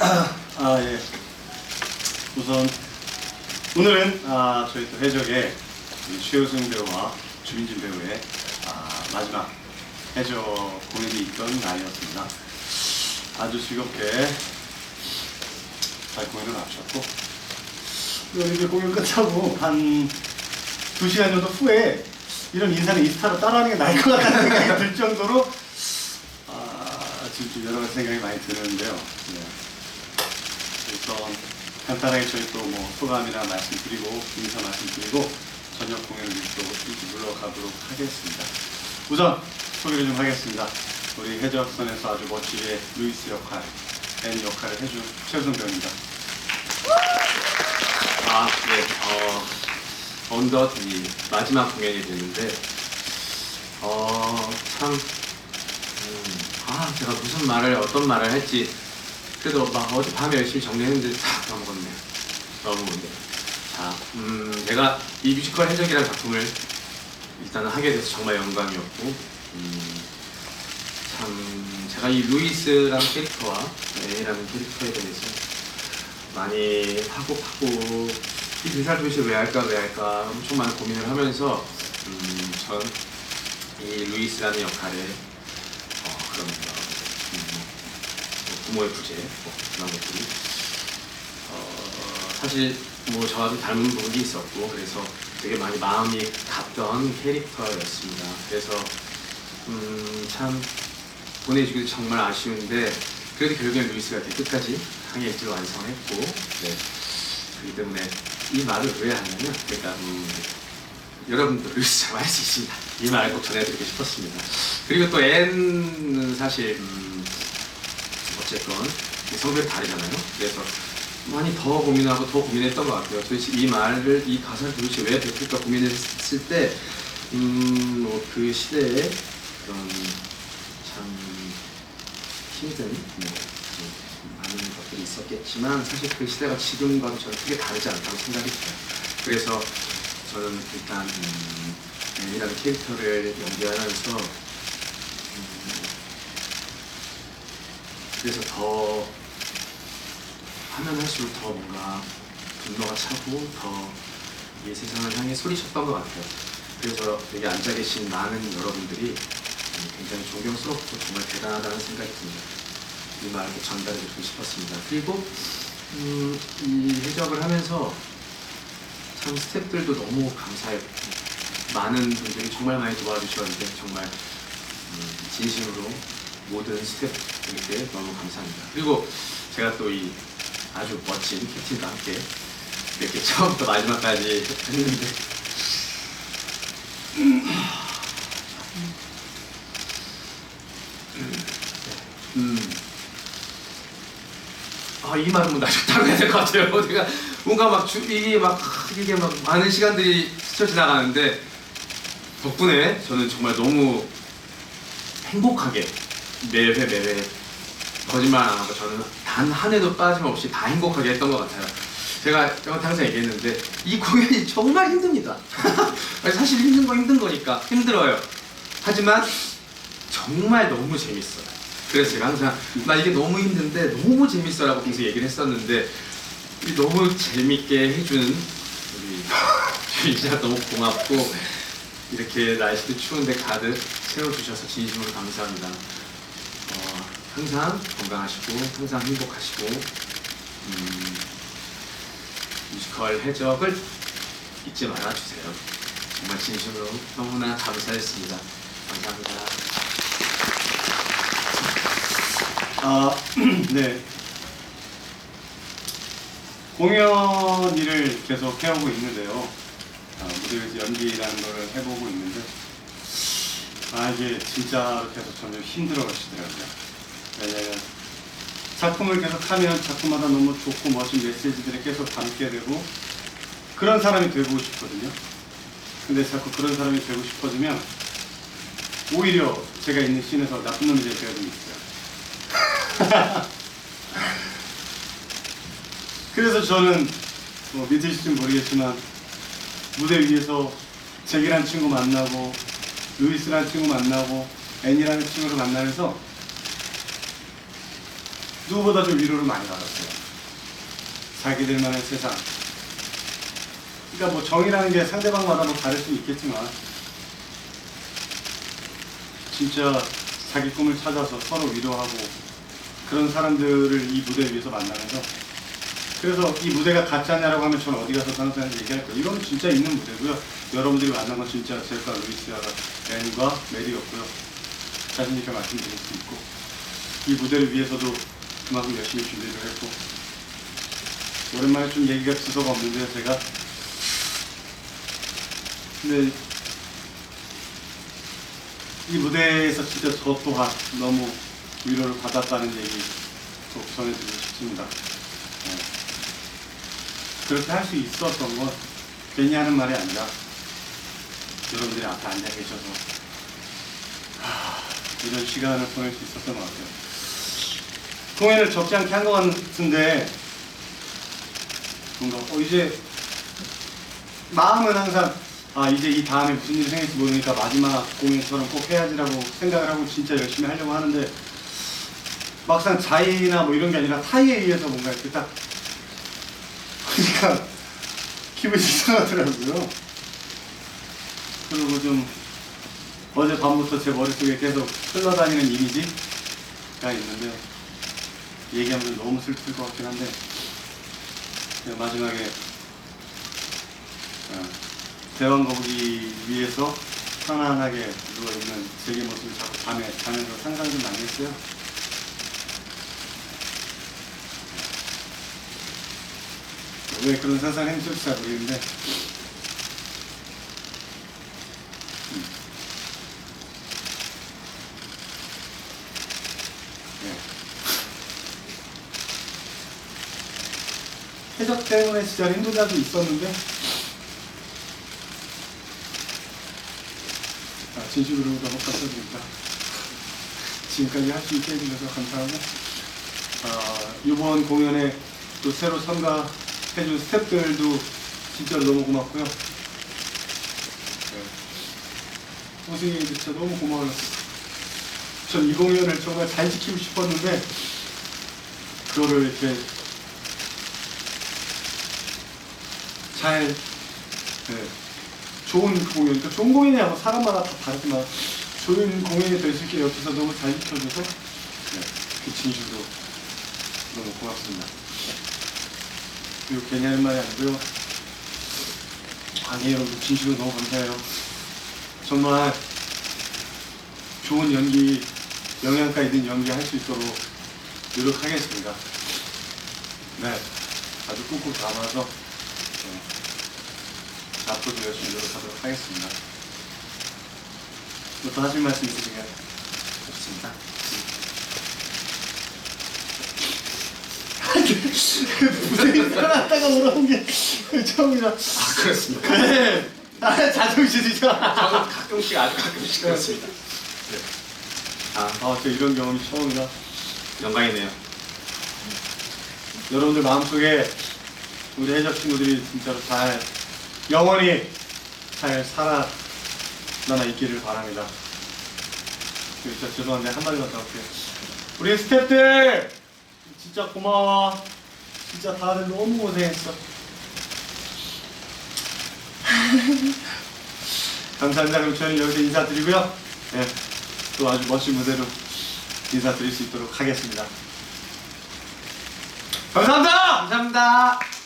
아, 예. 우선 오늘은 아, 저희 또 해적의 최우승 배우와 주민진 배우의 아, 마지막 해적 공연이 있던 날이었습니다. 아주 즐겁게 잘 공연을 마쳤고 이제 공연 끝하고 한 2시간 정도 후에 이런 인사를 인스타로 따라하는 게 나을 것 같다는 생각이 들 정도로 좀 여러 가지 생각이 많이 드는데요. 네. 우선 간단하게 저희 또 뭐 소감이나 말씀드리고 인사 말씀드리고 저녁 공연을 또 이렇게 물러가도록 하겠습니다. 우선 소개를 좀 하겠습니다. 우리 해적선에서 아주 멋지게 루이스 역할, 앤 역할을 해준 최우성 배우입니다. 아, 네. 어, 언덧 이 마지막 공연이 됐는데, 어, 참, 음, 아, 제가 무슨 말을, 어떤 말을 할지, 그래도 막 어젯밤에 열심히 정리했는데 다 까먹었네요. 너무 네. 자, 음, 제가 이 뮤지컬 해적이라는 작품을 일단은 하게 돼서 정말 영광이었고, 음, 참, 제가 이 루이스라는 캐릭터와 애라는 캐릭터에 대해서 많이 하고 하고 이 도대체 왜 할까 왜 할까 엄청 많은 고민을 하면서 음, 전 이 루이스라는 역할에 어, 그런 거, 음, 뭐 부모의 부재 뭐 그런 것들이 어, 사실 뭐 저와 좀 닮은 부분이 있었고 그래서 되게 많이 마음이 갔던 캐릭터였습니다. 그래서 음, 참 보내주기도 정말 아쉬운데 그래도 결국엔 루이스가 끝까지 항해 일지를 완성했고 네. 그렇기 때문에 이 말을 왜 하냐면 그러니까 음, 여러분도 루이스 잘알수 있습니다. 이 말을 꼭 전해드리고 싶었습니다. 그리고 또 N은 사실 음, 어쨌건 이 성별이 다르잖아요. 그래서 많이 더 고민하고 더 고민했던 것 같아요. 도대체 이 말을 이 가사를 도대체 왜 뱉을까 고민했을 때 음, 뭐 그 시대에 그런 참 힘든 뭐, 좀 많은 것들이 있었겠지만 사실 그 시대가 지금과는 저는 크게 다르지 않다고 생각이 들어요. 그래서 저는 일단 음, 앤이라는 캐릭터를 연기하면서 음, 그래서 더 하면 할수록 더 뭔가 분노가 차고 더 이 세상을 향해 소리쳤던 것 같아요. 그래서 여기 앉아 계신 많은 여러분들이 음, 굉장히 존경스럽고 정말 대단하다는 생각이 듭니다. 이 말을 꼭 전달해 드리고 싶었습니다. 그리고 음, 이 해적을 하면서 참 스태프들도 너무 감사했고 많은 분들이 정말 많이 도와주셨는데 정말 음, 진심으로 모든 스태프들에게 너무 감사합니다. 그리고 제가 또 이 아주 멋진 캡틴과 함께 이렇게 처음부터 마지막까지 했는데 음. 아, 이 말은 뭐 나중에 해야 될 것 같아요. 제가 뭔가 막 주, 이게 막, 이게 막 많은 시간들이 스쳐 지나가는데, 덕분에 저는 정말 너무 행복하게 매회 매회 거짓말 안 하고 저는 단 한 해도 빠짐없이 다 행복하게 했던 것 같아요. 제가 항상 얘기했는데, 이 공연이 정말 힘듭니다. 사실 힘든 거 힘든 거니까 힘들어요. 하지만 정말 너무 재밌어요. 그래서 제가 항상 나 이게 너무 힘든데 너무 재밌어라고 계속 얘기를 했었는데 이 너무 재밌게 해주는 우리 주인자 너무 고맙고 이렇게 날씨도 추운데 가득 채워주셔서 진심으로 감사합니다. 어, 항상 건강하시고 항상 행복하시고 음, 뮤지컬 해적을 잊지 말아주세요. 정말 진심으로 너무나 감사했습니다. 감사합니다. 아, 네. 공연 일을 계속 해오고 있는데요. 아, 무대에서 연기라는 거를 해보고 있는데, 아, 이게 진짜 계속 점점 힘들어 가시더라고요. 왜냐면, 작품을 계속 하면 작품마다 너무 좋고 멋진 메시지들을 계속 담게 되고, 그런 사람이 되고 싶거든요. 근데 자꾸 그런 사람이 되고 싶어지면, 오히려 제가 있는 씬에서 나쁜 놈이 될 때가 좀 있어요. 그래서 저는 뭐 믿으실지 모르겠지만 무대 위에서 잭이라는 친구 만나고 루이스라는 친구 만나고 앤이라는 친구를 만나면서 누구보다 좀 위로를 많이 받았어요. 자기들만의 세상. 그러니까 뭐 정이라는 게 상대방마다 뭐 다를 수 있겠지만 진짜 자기 꿈을 찾아서 서로 위로하고 그런 사람들을 이 무대 위에서 만나면서 그래서 이 무대가 가짜냐라고 하면 저는 어디 가서 다른 사람 얘기할 거예요. 이거는 진짜 있는 무대고요. 여러분들이 만난 건 진짜 제가 루이스와 앤과 메리였고요. 자신 있게 말씀드릴 수 있고 이 무대를 위해서도 그만큼 열심히 준비를 했고 오랜만에 좀 얘기가 주소가 없는데요 제가 근데 이 무대에서 진짜 저 또한 너무 위로를 받았다는 얘기 꼭 전해드리고 싶습니다. 네. 그렇게 할 수 있었던 건 괜히 하는 말이 아니라 여러분들이 앞에 앉아 계셔서 하, 이런 시간을 보낼 수 있었던 것 같아요. 공연을 적지 않게 한 것 같은데 뭔가 어 이제 마음은 항상 아 이제 이 다음에 무슨 일이 생길지 모르니까 마지막 공연처럼 꼭 해야지라고 생각을 하고 진짜 열심히 하려고 하는데 막상 자의나 뭐 이런 게 아니라 타의에 의해서 뭔가 이렇게 딱 보니까 기분이 이상하더라고요. 그리고 좀 어제 밤부터 제 머릿속에 계속 흘러다니는 이미지가 있는데 얘기하면 너무 슬플 것 같긴 한데 마지막에 어, 대왕 거북이 위에서 편안하게 누워있는 제게 모습을 자꾸 밤에 자면서 상상 좀 많이 했어요. 왜 그런 상상을 했는지 잘 모르겠는데. 해적 때문에 진짜 힘든 날도 있었는데 아, 진심으로 너무 감사드립니다. 지금까지 할 수 있게 해주셔서 감사하고 아, 이번 공연에 또 새로 참가 해준 스태프들도 진짜 너무 고맙고요. 네. 호승이 진짜 너무 고마워요. 전 이 공연을 정말 잘 지키고 싶었는데 그거를 이렇게 잘 네, 좋은 공연, 그러니까 좋은 공연이야 뭐 사람마다 다 다르지만 좋은 공연이 될 수 있게 옆에서 너무 잘 지켜줘서 네, 그 진심으로 너무 고맙습니다. 그리고 괜히 하는 말이 아니고요. 아니에요, 진심으로 너무 감사해요. 정말 좋은 연기, 영양가 있는 연기 할 수 있도록 노력하겠습니다. 네, 아주 꾹꾹 담아서 네, 앞으로도 열심히 노력하도록 하겠습니다. 뭐더 하실 말씀 있으신가요? 좋습니다. 무대에 살았다가 올라온 게 처음이라. 아 그렇습니다. 네. 아, 자존심이죠. 저는 가끔씩 아주 가끔씩 그렇습니다. 네. 아 아, 저 이런 경험이 처음이라. 영광이네요. 여러분들 마음속에 우리 해적 친구들이 진짜로 잘 영원히 잘 살아남아 있기를 바랍니다. 진짜 죄송한데 한마디만 더 할게요. 우리 스태프들 진짜 고마워. 진짜 다들 너무 고생했어. 감사합니다. 그럼 저는 여기서 인사드리고요. 네, 또 아주 멋진 무대로 인사드릴 수 있도록 하겠습니다. 감사합니다. 감사합니다.